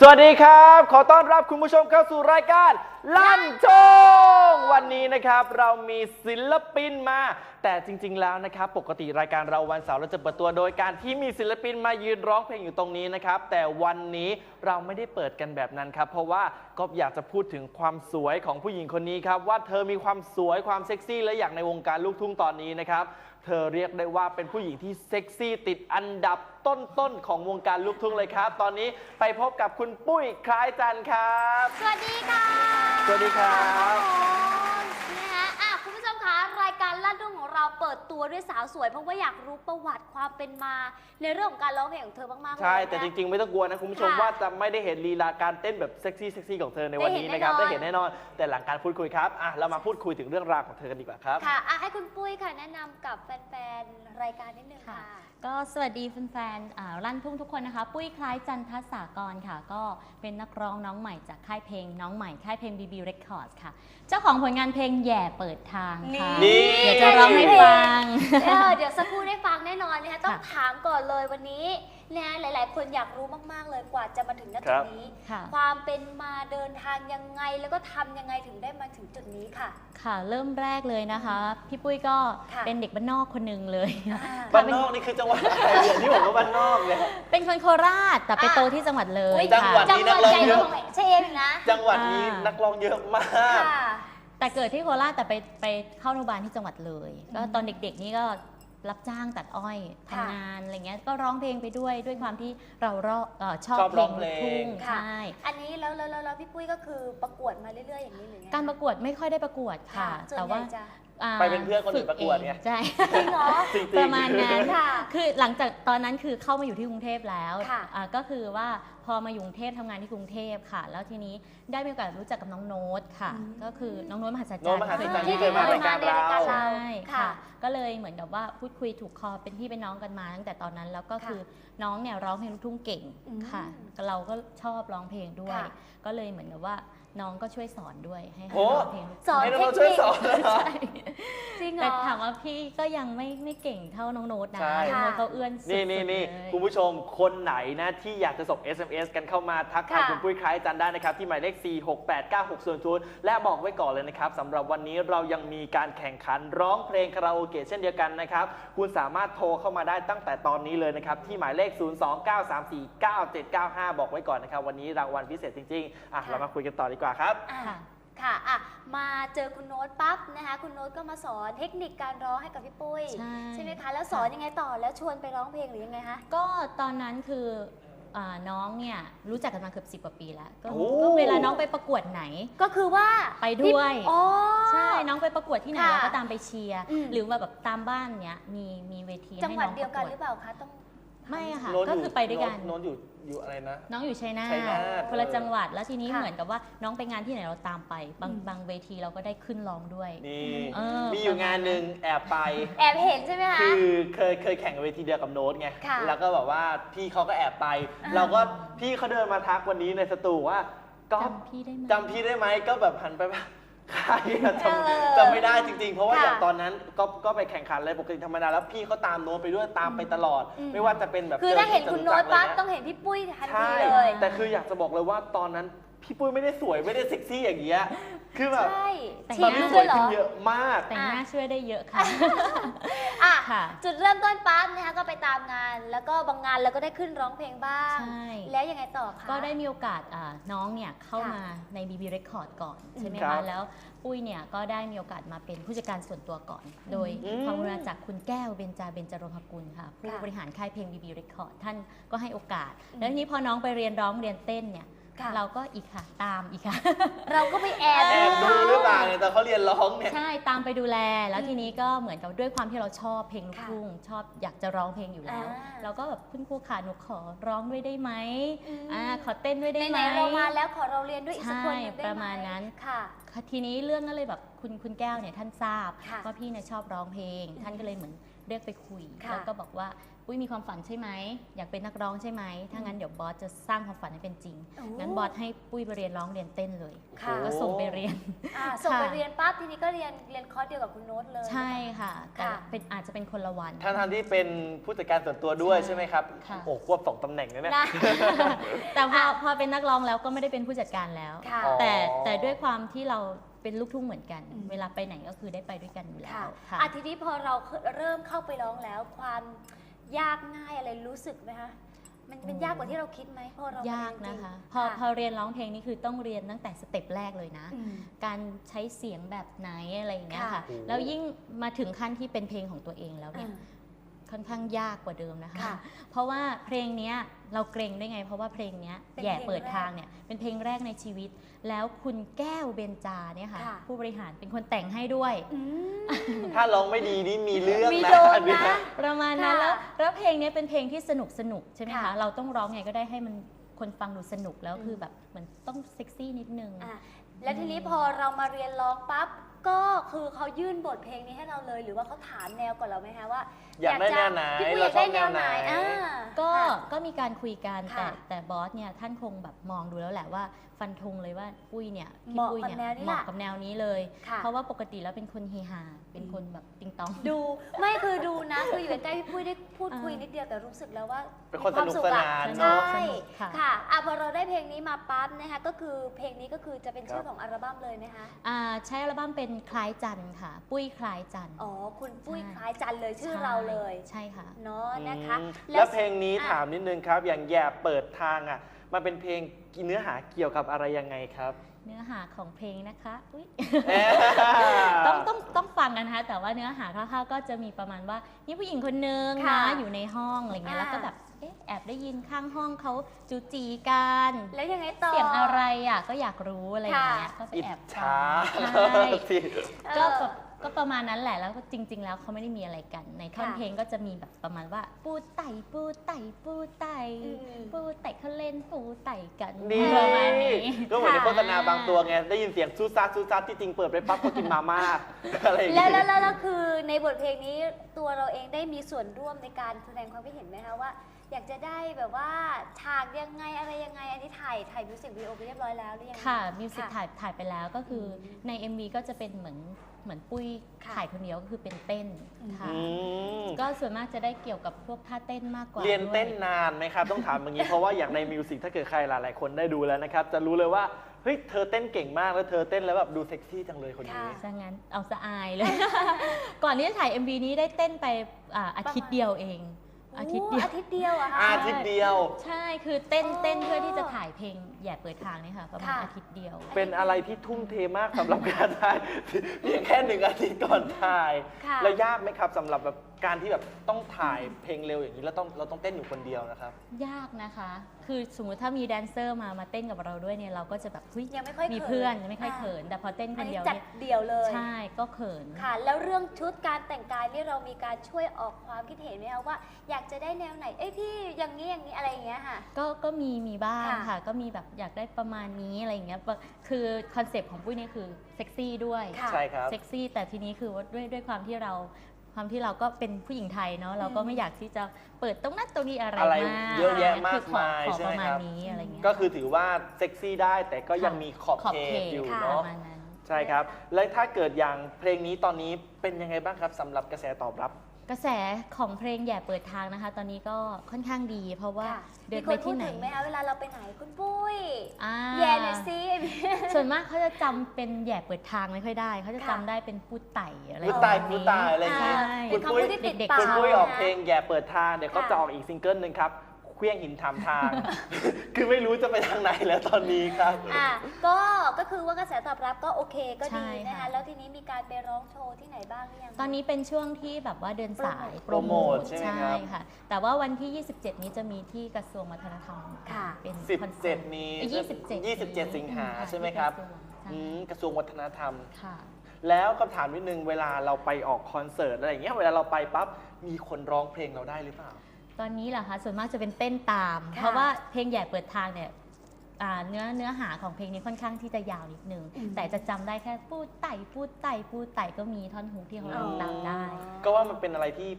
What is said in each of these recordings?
สวัสดีครับ ขอต้อนรับคุณผู้ชมเข้าสู่รายการ ลั่นโชงวันนี้นะครับ เรามีศิลปินมา แต่จริง ๆ แล้วนะครับ ปกติรายการเราวันเสาร์เราจะเปิดตัวโดยการที่มีศิลปินมายืนร้องเพลงอยู่ตรงนี้นะครับ แต่วันนี้เราไม่ได้เปิดกันแบบนั้นครับ เพราะว่าก็อยากจะพูดถึงความสวยของผู้หญิงคนนี้ครับว่าเธอมีความสวยความเซ็กซี่และอย่างในวงการลูกทุ่งตอนนี้นะครับ เธอเรียกได้ว่าเป็นผู้หญิงที่เซ็กซี่ติดอันดับต้นๆ ของวงการลูกทุ่งเลยครับ ตอนนี้ไปพบกับคุณปุ้ยคล้ายจันทร์ครับ สวัสดีค่ะสวัสดีครับนะฮะอะคุณผู้ชม คะรายการลั่นทุ่งของเราเปิดตัวด้วยสาวสวยเพราะว่าอยากรู้ประวัติความเป็นมา ในเรื่องของการร้องเพลงของเธอมากๆเลยใช่นะแต่จริง ๆ ไม่ต้องกลัวนะคุณผู้ชมค่ะว่าจะไม่ได้เห็นลีลาการเต้นแบบเซ็กซี่เซ็กซี่ของเธอในวันนี้นะครับได้ได้เห็เห็นนแน่แน่นนออนนแต่หลังการพูดคุยครับอะเรามาพูดคุยถึงเรื่องราวของเธอกันดีกว่าครับค่ะอะให้คุณปุ้ยค่ะแนะนำกับแฟนๆรายการนิดนึงค่ะค่ะ ก็สวัสดีแฟนๆอ่าลั่นทุ่งทุกคนนะคะ ปุ้ยคล้ายจันทสากรค่ะ ก็เป็นนักร้องน้องใหม่จากค่ายเพลงน้องใหม่ค่ายเพลง BB Records ค่ะ เจ้าของผลงานเพลงแย่เปิดทางค่ะ นี่ เดี๋ยวจะร้องให้ฟัง เออเดี๋ยวสักครู่ได้ฟังแน่นอนนะคะต้องค่ะถามก่อนเลยวันนี้นะหลาย ๆ คนอยากรู้มาก ๆ เลยกว่าจะมาถึงณคจุรัดบนี้ ค่ะ ความเป็นมาเดินทางยังไงแล้วก็ทำยังไงถึงได้มาถึงจุดนี้ค่ะ ค่ะเริ่มแรกเลยนะคะ พี่ปุ้ยก็ค่ะ เป็นเด็กบ้านนอกคนหนึ่งเลยอ่าบ้านนอกนี่คือจังหวัดอะไรเนี่ยที่ผมว่าบ้านนอกเลยเป็นคนโคราชแต่ไปอะ โตที่จังหวัดเลยอุ๊ยจังหวัดค่ะจังหวัดใหญ่ของใช่เองนะจังหวัดนี้อ่านันักร้องเยอะมาก ค่ะ แต่เกิดที่โคราชแต่ไปไปเข้าโรงพยาบาลที่จังหวัดเลย ก็อืมตอนเด็กๆนี่ก็ รับจ้างตัดอ้อยค่ะทำงานอะไรเงี้ยก็ร้องเพลงไปด้วยด้วยความที่เรารอเอ่อชอบชอบเพร้ลองงลูกทุ่งเพลงใช่อันนี้แล้วแล้วแล้วแล้วพี่ปุ้ยก็คือประกวดมาเรื่อยๆอย่างนี้หรือไงการประกวดไม่ค่อยได้ประกวดค่ะ ส่วนแต่ใหว่าญ่จะ อ่าไปเป็นเพื่อนคนอื่นประกวดไง ฝึเอใช่จริงเหรอ จริงๆ ประมาณนั้นค่ะคือหลังจากตอนนั้นคือเข้ามาอยู่ที่กรุงเทพแล้วค่ะ อ่าก็คือว่าพอมาอยู่กรุงเทพทำงานที่กรุงเทพค่ะ แล้วทีนี้ได้มีโอกาสรู้จักกับน้องโน้ตค่ะอืมก็คือน้องโน้ตมหัศจรรย์ โน้ตมหัศจรรย์ที่ค่ะเคยมารายการเราใช่ใช่ค่ะ ค่ะก็เลยเหมือนกับว่าพูดคุยถูกคอเป็นพี่เป็นน้องกันมาตั้งแต่ตอนนั้นแล้วก็ค่ะคือน้องเนี่ยร้องเพลงลูกทุ่งเก่งอืมค่ะ เราก็ชอบร้องเพลงด้วย ค่ะก็เลยเหมือนกับว่า น้องก็ช่วยสอนด้วยให้ให้โอ้ ร้องเพลงลูกสอนให้เทน้องคช่วยนิคสอนเลยเหรอ ใช่จริงเหรแต่อ ถามว่าพี่ก็ยังไม่ไม่เก่งเท่าน้องโน้ตนะใช่ น้องโน้ตเขาเอื้อนสุดนี่ๆนี่นี่เลย คุณผู้ชมคนไหนนะที่อยากจะส่ง SMS กันเข้ามาทักทายค่ะ คุณปุ้ยคล้ายจันทร์ได้นะครับ ที่หมายเลข 4 6 8 9 6 0 0และบอกไว้ก่อนเลยนะครับสำหรับวันนี้เรายังมีการแข่งขันร้องเพลงคาราโอเกะเช่นเดียวกันนะครับ คุณสามารถโทรเข้ามาได้ตั้งแต่ตอนนี้เลยนะครับ ที่หมายเลข 029349795 บอกไว้ก่อนนะครับ วันนี้รางวัลพิเศษจริงๆอะค่ะเรามาคุยกันต่อดีกว่าครับอะค่ะค่ะอะมาเจอคุณโน้ตปั๊บนะคะ คุณโน้ตก็มาสอนเทคนิคการร้องให้กับพี่ปุ้ยใช่ ไหมคะ แล้วสอนยังไงต่อแล้วชวนไปร้องเพลงหรือยังไงคะ ก็ตอนนั้นคืออ่าน้องเนี่ยรู้จักกันมาเกือบสิบกว่าปีแล้วก็โอ้ ก็เวลาน้องไปประกวดไหน ก็คือว่าไปด้วย พี่อ๋อ ใช่น้องไปประกวดที่ไหนค่ะเราก็ตามไปเชียร์อืม หรือว่าแบบตามบ้านเนี้ยมีมีเวทีจังให้หวัดน้องเดียวปกันระกหวรืดอไม่ค่ะต้อง ไม่อะค่ะ โน้ตก็ยู่คือไปด้วยกัน โน้ตอยู่อยู่อะไรนะ น้องอยู่ชัยนาชัยนาททคนละจังหวัดแล้วทีนี้ค่ะ เหมือนกับว่าน้องไปงานที่ไหนเราตามไป บางอืมบางเวทีเราก็ได้ขึ้นร้องด้วย นี่ เออ มีอยู่งานหนึ่งแอบไป แอบเห็นใช่ไหมคะ คือเคยเคยแข่งเวทีเดียวกับโน้ตไง ค่ะแล้วก็แบบว่าพี่เขาก็แอบไป อ่า เราก็พี่เขาเดินมาทักวันนี้ในสตูว่าก็จำพี่ได้ไหมจำพี่ได้ไหมก็แบบหันไปว่า ใครอะจเออำจำไม่ได้จริงๆ เพราะว่าค่ะอย่างตอนนั้นก็ก็ไปแข่งขันอะไรปกติธรรมดาแล้วพี่เขาตามโน้ตไปด้วยตามไปตลอด อืม ไม่ว่าจะเป็นแบบคือถ้าเห็นคุณโน้ตปั๊บจต้องเห็นพี่ปุ้ยทันทีใช่เลย แต่คืออยากจะบอกเลยว่าตอนนั้น พี่ปุ้ยไม่ได้สวยไม่ได้เซ็กซี่อย่างเงี้ย คือแบบใช่แต่งตอนหนี้น้าสด้ววยยเหรขึ้อนเยอะมาก แต่งหน้าช่วยได้เยอะค่ะ อะ ค่ะ จุดเริ่มต้นปั๊บนะคะก็ไปตามงาน แล้วก็บางงานเราก็ได้ขึ้นร้องเพลงบ้าง ใช่ แล้วยังไงต่อคะ ก็ได้มีโอกาสอ่าน้องเนี่ยเข้าค่ะมาใน BB Record ก่อนใช่ไหมครัคะบแล้วปุ้ยเนี่ยก็ได้มีโอกาสมาเป็นผู้จัดการส่วนตัวก่อน โดยอืมความกรุณาจากคุณแก้วเบญจาเบญจรงคกุลค่ะ ผู้ค่ะบริหารค่ายเพลง BB Record ท่านก็ให้โอกาสอืมแล้วทีนี้พอน้องไปเรียนร้องเรียนเต้นเนี่ย ค่ะ เราก็อีกค่ะ ตามอีกค่ะ เราก็ไปแอบแอบดูหรือเปล่าเนี่ยตอนเขาเรียนร้องเนี่ย ใช่ตามไปดูแล แล้วอืมทีนี้ก็เหมือนกับด้วยความที่เราชอบเพลงลูกค่ะทุ่งชอบอยากจะร้องเพลงอยู่แล้ว อ่า เราก็แบบคุณครูขาหนูขอร้องด้วยได้ไหมอืมอ่าขอเต้นด้วยได้ไหไหม นๆเรามาแล้วขอเราเรียนด้วยอีกสักคนหนึ่งได้ไหมใช่ประมาณนั้น ค่ะ ค่ะทีนี้เรื่องก็เลยแบบคุณคุณแก้วเนี่ยท่านทราบค่ะว่าพี่เนี่ยชอบร้องเพลง ท่านก็เลยเหมือนเรียกไปคุย ค่ะแล้วก็บอกว่า ปุ้ยมีความฝันใช่ไหมอยากเป็นนักร้องใช่ไหมถ้างั้นเดี๋ยวบอสจะสร้างความฝันให้เป็นจริงโอ้ งั้นบอสให้ปุ้ยไปเรียนร้องเรียนเต้นเลยค่ะ ก็ส่งไปเรียน อ่าส่งไปค่ะ เรียนปั๊บทีนี้ก็เรียนเรียนคอร์สเดียวกับคุณโน้ตเลย ใช่ค่ะแต่ค่ะ เป็นอาจจะเป็นคนละวัน ท่านทที่เป็นผู้จัดการส่วนตัวด้วยใช่ใช่ไหมครับค่ะ โอ้ควบสองตำแหน่งนะเนี่ยนะ แต่พอพอเป็นนักร้องแล้วก็ไม่ได้เป็นผู้จัดการแล้ว ค่ะ อ๋อ แต่แต่ด้วยความที่เราเป็นลูกทุ่งเหมือนกัน อืม เวลาไปไหนก็คือได้ไปด้วยกันอยู่แล้ค่ะวค่ะอะทีนี้พอเราเริ่มเข้าไปร้องแล้วความ ยากง่ายอะไรรู้สึกไหมคะมันมันอืมยากกว่าที่เราคิดไหมพอเรามยากเรีนะจริงคะๆพอพอเรียนร้องเพลงนี่คือต้องเรียนตั้งแต่สเต็ปแรกเลยนะอืมการใช้เสียงแบบไหนอะไรอย่างเงี้ยค่ะค่ะโอ้โหแล้วยิ่งมาถึงขั้นที่เป็นเพลงของตัวเองแล้วเนี่ยอ่า ค่อนข้างยากกว่าเดิมนะคะ ค่ะเพราะว่าเพลงเนี้ยเราเกรงได้ไง เพราะว่าเพลงเนี้ยเป็นแย่เพลงเปิดแรกทางเนี่ยเป็นเพลงแรกในชีวิต แล้วคุณแก้วเบญจาเนี่ยค่ะค่ะ ผู้บริหารเป็นคนแต่งให้ด้วย อืม ถ้าร้องไม่ดีนี่มีเรื่องมีนะโดนอันเนี้ยนะประมาณนั้นค่ะแล้วแล้วเพลงเนี้ยเป็นเพลงที่สนุกสนุกใช่ไหมค่ะคะเราต้องร้องไงก็ได้ให้มันคนฟังดูสนุกแล้วอืม คือแบบเหมือนต้องเซ็กซี่นิดนึง อะแล้วทีนี้พอเรามาเรียนร้องปั๊บ ก็คือเขายื่นบทเพลงนี้ให้เราเลย หรือว่าเขาถามแนวก่อนเราไหมคะว่าอยากได้แนวไหนพี่ปุ้ยอเรายากชอได้บแนแนววไหไหนนอ่าก็ค่ะ ก็มีการคุยกันแต่ค่ะ แต่บอสเนี่ยท่านคงแบบมองดูแล้วแหละว่า ฟันธงเลยว่าปุ้ยเนี่ยเหมาะพี่ปุ้ยกับเนี่ยแนวนี้เหมาะล่ะกับแนวนี้เลย ค่ะ เพราะว่าปกติแล้วเป็นคนเฮฮาเป็นคนแบบติงตอง ดูไม่คือดูนะคืออยู่ใกล้ๆพี่ปุ้ยได้พูดอ่าคุยนิดเดียวแต่รู้สึกแล้วว่าเป็นคนมีวามสนุกสนานอะเนอะ ใช่สนุกค่ะ ค่ะอะพอเราได้เพลงนี้มาปั๊บนะคะก็คือเพลงนี้ก็คือจะเป็นชื่อครับของอัลบั้มเลยไหมคะอ่าใช้อัลบั้มเป็นคล้ายจันทร์ค่ะ ปุ้ยคล้ายจันทร์อ๋อคุณปุ้ยใช่คล้ายจันเลยชื่อเราเลยใช่ค่ะ เนาะนะคะ อืมแล้วเพลงนี้อะ ถามนิดนึงครับ อย่างแย่เปิดทางอะ มันเป็นเพลงเนื้อหาเกี่ยวกับอะไรยังไงครับ เนื้อหาของเพลงนะคะอุ๊ยเอ๊ะต้องต้องต้องฟังกันนะคะ แต่ว่าเนื้อหาคร่าวๆก็จะมีประมาณว่านี่ผู้หญิงคนนึงค่ะนะอยู่ในห้องอะไรเงี้ยอ่า แล้วก็แบบเอ๊ะแอบได้ยินข้างห้องเขาจูจีกันแล้วยังไงต่อ เสียงอะไรอะก็อยากรู้อะไรอย่างเงี้ยค่ะ ก็ไปอิจแอบฉาฟังใช่สิเออก็แบบ ก็ประมาณนั้นแหละแล้วก็จริง ๆ แล้วเขาไม่ได้มีอะไรกัน ในท่อนค่ะเพลงก็จะมีแบบประมาณว่า ปูไต่ปูไต่ปูไต่อืม ปูไต่เขาเล่นปูไต่กันนี่ประมาณนี้ ก็เหมือนในค่ะโฆษณาบางตัวไง ได้ยินเสียงซูซัดซูซัดที่จริงเปิดไปปั๊บก็กินมาม่าอะไรอย่างแล้วเงี้ย แล้วแล้วแล้วคือในบทเพลงนี้ตัวเราเองได้มีส่วนร่วมในการแสดงความคิดเห็นไหมคะว่า อยากจะได้แบบว่าฉากยังไงอะไรยังไงอันนี้ถ่ายถ่ายมิวสิกวิดีโอไปเรียบร้อยแล้วหรือยัง ค่ะมิวสิกค่ะถ่ายถ่ายไปแล้วก็คืออมใน MV ก็จะเป็นเหมือน เหมือนปุ้ยค่ะถ่ายคนเดียวก็คือเป็นเต้นค่ะ อืมก็ส่วนมากจะได้เกี่ยวกับพวกท่าเต้นมากกว่าเรียนเต้นด้วย นานไหมครับ ต้องถามอย่างนี้ เพราะว่าอย่างในมิวสิกถ้าเกิดใครหลายๆคนได้ดูแล้วนะครับ จะรู้เลยว่าเฮ้ยเธอเต้นเก่งมากแล้วเธอเต้นแล้วแบบดูเซ็กซี่จังเลยคนนี้ ค่ะ ซะงั้นเอาสะอายเลย ก่อนที่จะถ่าย MV นี้ได้เต้นไปอ่าอาทิตย์เดียวเอง อาทิตย์เดียว อาทิตย์เดียวอะค่ะ อาทิตย์เดียว ใช่คือเต้นอ๋อเต้นเพื่อที่จะถ่ายเพลงแย่เปิดทางเนี่ยค่ะประมาณค่ะ อาทิตย์เดียว เป็นอะไรที่ทุ่มเทมากสำหรับการถ่ายเพียงแค่หนึ่งอาทิตย์ก่อนถ่าย ค่ะ แล้วยากไหมครับสำหรับแบบ การที่แบบต้องถ่ายเพลงเร็วอย่างนี้แล้วต้องเราต้องเต้นอยู่คนเดียวนะครับ ยากนะคะ คือสมมติถ้ามีแดนเซอร์มามาเต้นกับเราด้วยเนี่ยเราก็จะแบบเฮ้ยยังไม่ค่อยมีเขินเพื่อนยังไม่ค่อยอ่าเขิน แต่พอเต้นคอันนนี้เดียวจัดเนี่ยเดี่ยวเลย ใช่ก็เขิน ค่ะ แล้วเรื่องชุดการแต่งกายนี่เรามีการช่วยออกความคิดเห็นไหมคะว่า อยากจะได้แนวไหน เอ้ยพี่อย่างนี้อย่างนี้อะไรอย่างเงี้ยค่ะ ก็ก็มีมีบ้างค่ะ ค่ะ ก็มีแบบอยากได้ประมาณนี้อะไรอย่างเงี้ยปะคือคอนเซปต์ของปุ้ยเนี่ยคือเซ็กซี่ด้วย ค่ะ ใช่ครับ เซ็กซี่แต่ทีนี้คือว่าด้วยด้วยความที่เรา ความที่เราก็เป็นผู้หญิงไทยเนาะเราก็ไม่อยากที่จะเปิดตรงนั้นตรงนี้อะไรอะไรมากเยอะแยะคืมากขอมายขอใช่ปไหมระมาณครับ นี้อะไรเงี้ย ก็คือถือว่าเซ็กซี่ได้แต่ก็ยังมีขอบขอบเขเขตตอยู่ค่ะปเนาะระมาณนั้น ใช่ครับ และถ้าเกิดอย่างเพลงนี้ตอนนี้เป็นยังไงบ้างครับสำหรับกระแสตอบรับ กระแสของเพลงแย่เปิดทางนะคะ ตอนนี้ก็ค่อนข้างดี เพราะว่าค่ะเดิมีนคไปนพูที่ดไหนถึงไหมคะเวลาเราไปไหนคุณปุ้ยอ่าแย่หน่อยสิส่วนมากเขาจะจำเป็นแย่เปิดทางไม่ค่อยได้ เขาจะค่ะจำได้เป็นพูดไต่อะไรพูดไต่ประมณนี้พูดไต่อะไรอย่างงี้ใช่ เป็นคำพูดที่ติดเด็กปาก คุณปุ้ยออกเพลงนะแย่เปิดทางเดี๋ยวก็ค่ะจะออกอีกซิงเกิลหนึ่งครับ เคลี้ยงหินถามทาง คือไม่รู้จะไปทางไหนแล้วตอนนี้ครับ อะก็ก็คือว่ากระแสตอบรับก็โอเคก็ใช่ดีนะคะค่ะแล้วทีนี้มีการไปร้องโชว์ที่ไหนบ้างหรือยังคะตอนนี้เป็นช่วงที่แบบว่าเดินสายโปรโมทใช่ไหมครับ ค่ะ แต่ว่าวันที่ 27 นี้จะมีที่กระทรวงวัฒนธรรมค่ะ เป็นคอนเสิร์ต17 นี้เอ้ย27 27 สิงหาค่ะใช่ไหมครับที่กะทวงใช่อืมกระทรวงวัฒนธรรม ค่ะ แล้วคำถามนิดนึงเวลาเราไปออกคอนเสิร์ตอะไรอย่างเงี้ยเวลาเราไปปั๊บมีคนร้องเพลงเราได้หรือเปล่า ตอนนี้เหรอคะส่วนมากจะเป็นเต้นตาม ค่ะเพราะว่าเพลงใหญ่เปิดทางเนี่ยอ่าเนื้อเนื้อหาของเพลงนี้ค่อนข้างที่จะยาวนิดนึง อืม แต่จะจำได้แค่พูดไต่พูดไต่พูดไต่ก็มีท่อนฮุกที่เขาร้องตามได้ ก็ว่ามันเป็นอะไรที่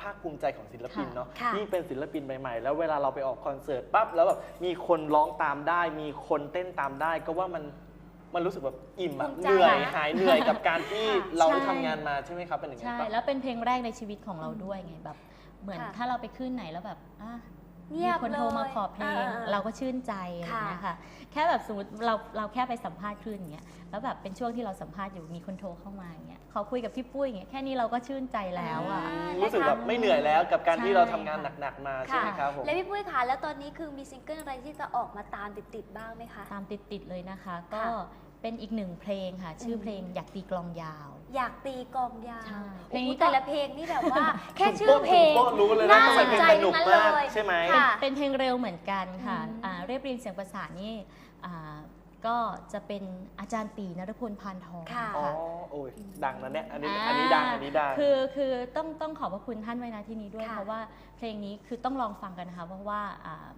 ภาคภูมิใจของศิลปินค่ะเนาะค่ะยิ่งเป็นศิลปินใหม่ๆ แล้วเวลาเราไปออกคอนเสิร์ตปั๊บแล้วแบบมีคนร้องตามได้ มีคนเต้นตามได้ ก็ว่ามันมันรู้สึกแบบอิ่มอะภูมิใจเหนื่อยนะหายเหนื่อยกับการที่ค่ะเราได้ใช่ ทำงานมาใช่ไหมครับเป็นอย่างนั้นใช่ ปะ แล้วเป็นเพลงแรกในชีวิตของเราด้วยไงแบบ เหมือนค่ะ ถ้าเราไปขึ้นไหนแล้วแบบอะ เงียบมีคนโทรมาขอเพลงเลยเราก็ชื่นใจอะไรอย่างเงี้ยค่ะ แค่แบบสมมติเราเราแค่ไปสัมภาษณ์คลื่นอย่างเงี้ยแล้วแบบเป็นช่วงที่เราสัมภาษณ์อยู่มีคนโทรเข้ามาอย่างเงี้ยเขาคุยกับพี่ปุ้ยอย่างเงี้ยแค่นี้เราก็ชื่นใจแล้วอะอ่ารู้สึกแบบไม่เหนื่อยแล้วกับการที่เราทำงานหนักๆมาใช่ไหมครับผม แล้วพี่ปุ้ยคะแล้วตอนนี้คือมีซิงเกิลอะไรที่จะออกมาตามติดๆบ้างไหมคะ ตามติด ๆ เลยนะคะ ก็ค่ะเป็นอีกหนึ่งเพลงค่ะ ชื่อเพลงอยากตีกลองยาว อยากตีกลองยาวใช่เพเพลลงงนี้นี้ก็แต่ละเพลงนี่แบบว่า แค่ชื่อเพลงคุณโป๊ะรู้เลยนะน่าทำไมสนเพลงใจสนุกทั้งนั้นมากเลยใช่ไหม ค่ะ เป็นเพลงเร็วเหมือนกันค่ะอืม อ่าเรียบเรียงเสียงประสานนี่อ่าก็จะเป็นอาจารย์ตีนรพลพานทอง ค่ะ อ๋อ โอ้ย ดังนะเนี่ย อันนี้าอันนี้ดัง อันนี้ดัง คือคือต้องต้องขอบพระคุณท่านไว้นะที่นี้ด้วย ค่ะเพราะว่าเพลงนี้คือต้องลองฟังกันนะคะเพราะว่าอ่า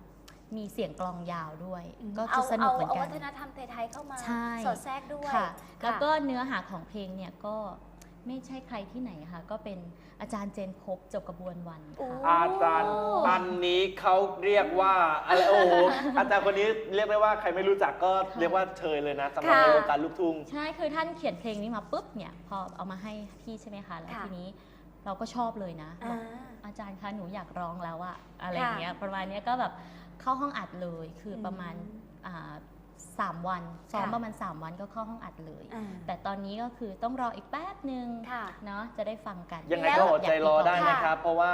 มีเสียงกลองยาวด้วย ก็เอาจะสนุกเอาเหมือนเอากัวันฒนธรรมไทยๆเข้ามาใช่สอดแทรกด้วยค่ะ แล้วค่ะก็เนื้อหาของเพลงเนี่ยก็ไม่ใช่ใครที่ไหนค่ะ ก็เป็นอาจารย์เจนพบจบกระบวนวันโอ้ค่ะอาจารย์อันนี้เขาเรียกว่าอะไรโอ้โหอาจารย์คนนี้เรียกได้ว่าใครไม่รู้จักก็ค่ะเรียกว่าเชยเลยนะสำหรับค่ะในวงการลูกทุ่งใช่คือท่านเขียนเพลงนี้มาปุ๊บเนี่ยพอเอามาให้พี่ใช่ไหมคะแล้วค่ะทีนี้เราก็ชอบเลยนะบอ่าอกอาจารย์คะหนูอยากร้องแล้วอะอะไรอย่างเงี้ยประมาณเนี้ยก็แบบ เข้าห้องอัดเลยคือประมาณอืมอ่าสามวันซ้อมค่ะประมาณ 3 วันก็เข้าห้องอัดเลยอ่าแต่ตอนนี้ก็คือต้องรออีกแป๊บหนึ่งค่ะเนาะจะได้ฟังกัน ยังไงแล้วก็อดใจรอได้ค่ะนะครับ เพราะว่า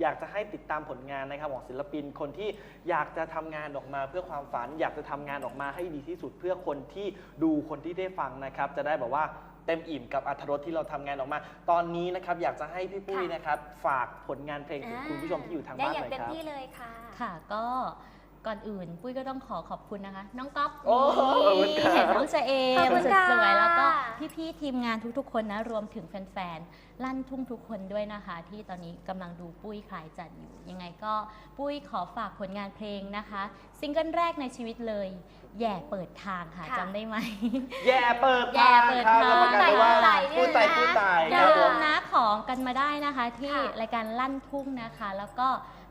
อยากจะให้ติดตามผลงานนะครับของศิลปินคนที่อยากจะทำงานออกมาเพื่อความฝัน อยากจะทำงานออกมาให้ดีที่สุดเพื่อคนที่ดูคนที่ได้ฟังนะครับ จะได้แบบว่า เต็มอิ่มกับอัธรสที่เราทำงานออกมา ตอนนี้นะครับอยากจะให้พี่ปุ้ยค่ะ นะครับ ฝากผลงานเพลงถึงคุณผู้ชมที่อยู่ทางบ้านได้อหย่าน่อยเต็มครับ ที่เลยค่ะ ค่ะก็ ก่อนอื่น ปุ้ยก็ต้องขอขอบคุณนะคะ น้องก๊อฟโอ้ขอบคุณครับเห็นน้องเจเอขอบคุณสค่ะวยๆแล้วก็พี่ๆทีมงานทุกๆ คนนะ รวมถึงแฟนๆ ลั่นทุ่งทุกคนด้วยนะคะ ที่ตอนนี้กำลังดูปุ้ยคลายจันทร์อยู่ ยังไงก็ปุ้ยขอฝากผลงานเพลงนะคะ ซิงเกิลแรกในชีวิตเลย แย่เปิดทางค่ะค่ะ จำได้ไหม แย่เปิดแย่ทางเปิดครับทาง รับประกันได้ว่าผู้ผู้ไต่ไต่เนี่ยนะผู้ไต่อคย่ารับลืผมม นะของกันมาได้นะคะ ที่ค่ะ รายการลั่นทุ่งนะคะ แล้วก็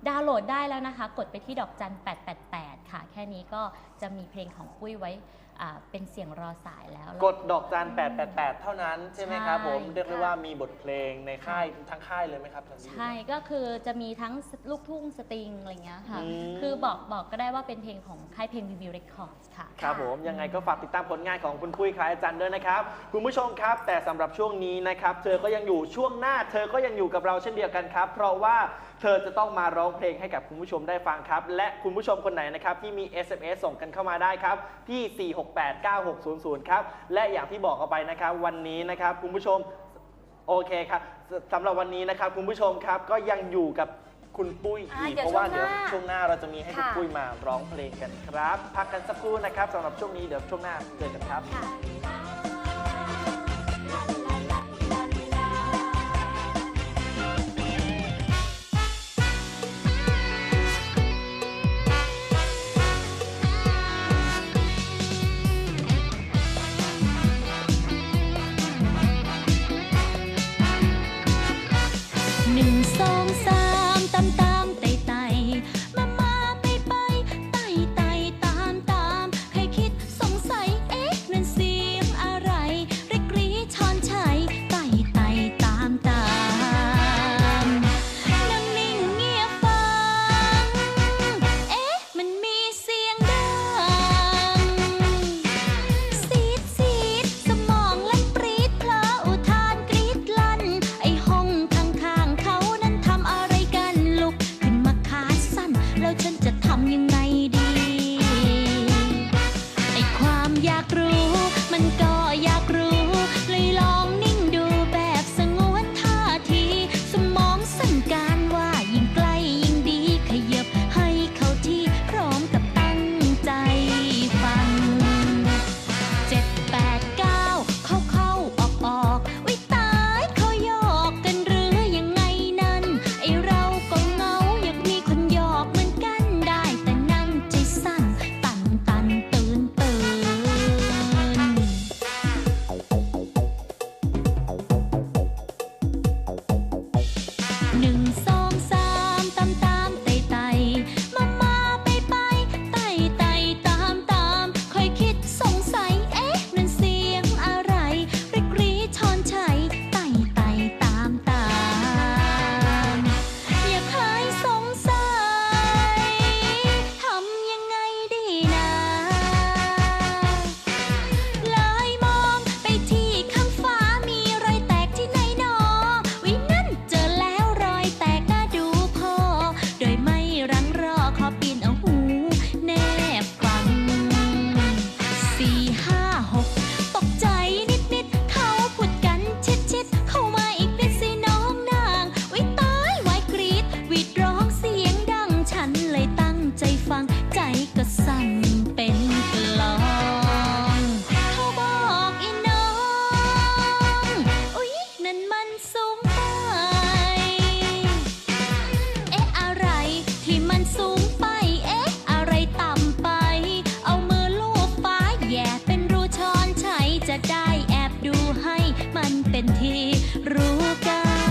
ดาวน์โหลดได้แล้วนะคะ กดไปที่ดอกจัน 888 ค่ะ แค่นี้ก็จะมีเพลงของปุ้ยไว้ อ่าเป็นเสียงรอสายแล้ว กดดอกจัน888 เท่านั้นใช่ไหมครับผมใช่เรียกได้ว่ามีบทเพลงในค่ายทั้งค่ายเลยไหมครับตอนนี้ ใช่ก็คือจะมีทั้งลูกทุ่งสตริงอะไรเงี้ยค่ะ อืม คือบอกบอกก็ได้ว่าเป็นเพลงของค่ายเพลง BB Records ค่ะ ครับผมยังไงก็ฝากติดตามผลงานของคุณปุ้ยคล้ายอาจารย์ด้วยนะครับคุณผู้ชมครับ แต่สำหรับช่วงนี้นะครับ เธอก็ยังอยู่ช่วงหน้า เธอก็ยังอยู่กับเราเช่นเดียวกันครับ เพราะว่าเธอจะต้องมาร้องเพลงให้กับคุณผู้ชมได้ฟังครับ และคุณผู้ชมคนไหนนะครับที่มี SMS ส่งกันเข้ามาได้ครับที่4689600 ครับ และอย่างที่บอกเอาไปนะครับ วันนี้นะครับคุณผู้ชมโอเคครับสสำหรับวันนี้นะครับคุณผู้ชมครับก็ยังอยู่กับคุณปุ้ยอ่าอีกเดี๋ยวเพราะว่าช่เดี๋วยวงหน้าช่วงหน้าเราจะมีให้คุณค่ะปุ้ยมาร้องเพลงกันครับ พักกันสักครู่นะครับสำหรับช่วงนี้เดี๋ยวช่วงหน้าเจอกันครับ ค่ะ ดูให้มันเป็นที่รู้กัน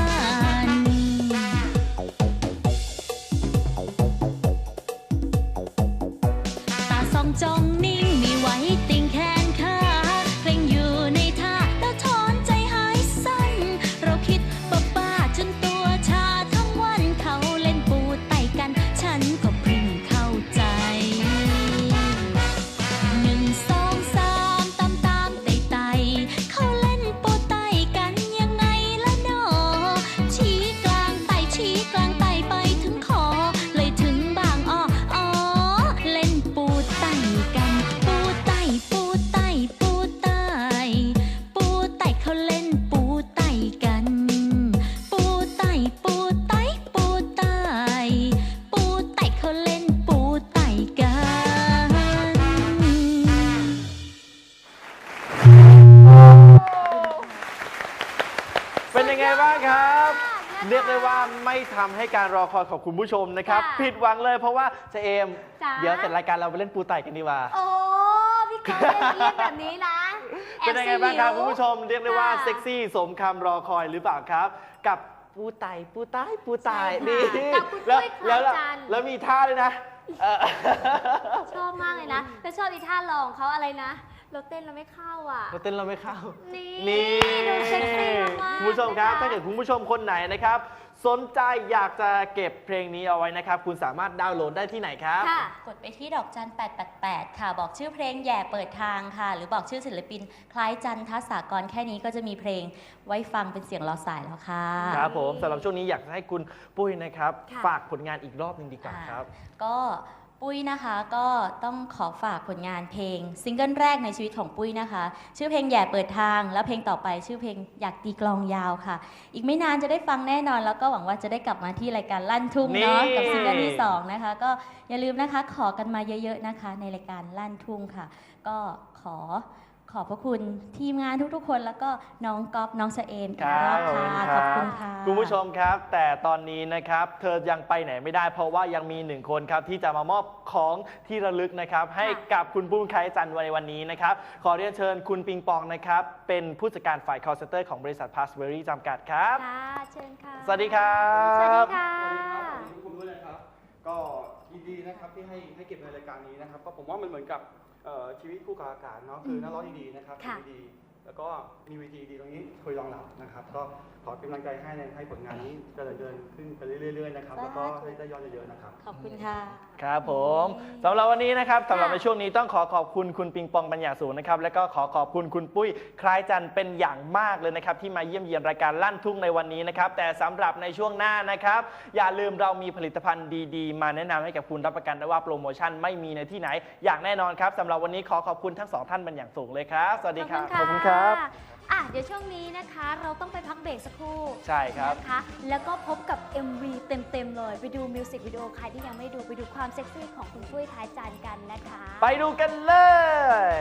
ทำให้การรอคอยของคุณผู้ชมนะครับ ค่ะผิดหวังเลยเพราะว่าเจเอมจ๋าเดี๋ยวเสร็จรายการเราไปเล่นปูไต่กันดีกว่า โอ้พี่กอล์ฟเล่นเรียกแบบนี้นะแอเป็นยังไงบ้างครับสคุณผู้ชมเรียกได้ว่าค่ะเซ็กซี่สมคำรอคอยหรือเปล่าครับ กับปูไต่ปูไต่ปูไต่ใช่ค่ะนี่กับคุณแล้วปุ้ยแล้วคล้ายจันทร์ แล้วมีท่าด้วยนะเออชอบมากเลยนะแล้วชอบอีท่าลองเขาอะไรนะ เราเต้นเราไม่เข้าอะ เราเต้นเราไม่เข้านี่นี่ดูเซ็กซี่มากๆคุณผู้ชมครับ นะคะถ้าเกิดคุณผู้ชมคนไหนนะครับ สนใจอยากจะเก็บเพลงนี้เอาไว้นะครับ คุณสามารถดาวน์โหลดได้ที่ไหนครับ ค่ะ กดไปที่ดอกจัน 888 ค่ะ บอกชื่อเพลงแย่เปิดทางค่ะ หรือบอกชื่อศิลปิน คล้ายจันทสากรแค่นี้ก็จะมีเพลงไว้ฟังเป็นเสียงรอสายแล้วค่ะ ครับผมสำหรับช่วงนี้อยากจะให้คุณปุ้ยนะครับ ค่ะ ฝากผลงานอีกรอบหนึ่งดีกว่าครับ ก็ ปุ้ยนะคะก็ต้องขอฝากผลงานเพลงซิงเกิลแรกในชีวิตของปุ้ยนะคะ ชื่อเพลงแย่เปิดทาง แล้วเพลงต่อไปชื่อเพลงอยากตีกลองยาวค่ะ อีกไม่นานจะได้ฟังแน่นอน แล้วก็หวังว่าจะได้กลับมาที่รายการลั่นทุ่งเนาะนี่กับซิงเกิลที่สองนะคะ ก็อย่าลืมนะคะขอกันมาเยอะๆนะคะ ในรายการลั่นทุ่งค่ะ ก็ขอ ขอบพระคุณทีมงานทุกๆ คน แล้วก็น้องก๊อฟน้องชะเอมอีกรอบค่ะขอบคุณค่ะ คุณผู้ชมครับ แต่ตอนนี้นะครับ เธอยังไปไหนไม่ได้ เพราะว่ายังมีหนึ่งคนครับที่จะมามอบของที่ระลึกนะครับ ให้กับคุณปุ้มไคจันทร์ในวันนี้นะครับ ขอเรียนเชิญคุณปิงปองนะครับ เป็นผู้จัดการฝ่าย call center ของบริษัท Passberry จำกัดครับค่ะเชิญค่ะสวัสดีครับสวัสดีค่ะสวัสดีครับสวัสดีทุกคนด้วยนะครับ ก็ยินดีนะครับที่ให้ให้เก็บในรายการนี้นะครับก็ผมว่ามันเหมือนกับ เอ่อชีวิตคู่กับอากาศเนาะคือนักร้องดีๆนะครับค่ะชีวิตดี แล้วก็มีเวทีดีตรงนี้คุยรองรับนะครับ ก็ขอกำลังใจให้ในให้ผลงานนี้เจริญเดินขึ้นไปเรื่อยๆนะครับ แล้วก็ให้ได้ยอดเยอะๆนะครับ ขอบคุณค่ะ ครับผมสำหรับวันนี้นะครับสำหรับในช่วงนี้ต้องขอขอบคุณคุณปิงปองเป็นอย่างสูงนะครับ แล้วก็ขอขอบคุณคุณปุ้ยคล้ายจันทร์เป็นอย่างมากเลยนะครับ ที่มาเยี่ยมเยียนรายการลั่นทุ่งในวันนี้นะครับ แต่สำหรับในช่วงหน้านะครับ อย่าลืมเรามีผลิตภัณฑ์ดีๆ มาแนะนำให้กับคุณรับประกันได้ว่าโปรโมชั่นไม่มีในที่ไหน อย่างแน่นอนครับสำหรับวันนี้ขอขอบคุณทั้งสองท่านเป็นอย่างสูงเลยครับ สวัสดีครับขอบคุณค่ะอะเดี๋ยวช่วงนี้นะคะเราต้องไปพักเบรกสักครู่ใช่ครับ นะคะแล้วก็พบกับ MV เต็มๆเลย ไปดูมิวสิกวิดีโอใครที่ยังไม่ดูไปดูความเซ็กซี่ของคุณปุ้ยท้ายจานกันนะคะ ไปดูกันเลย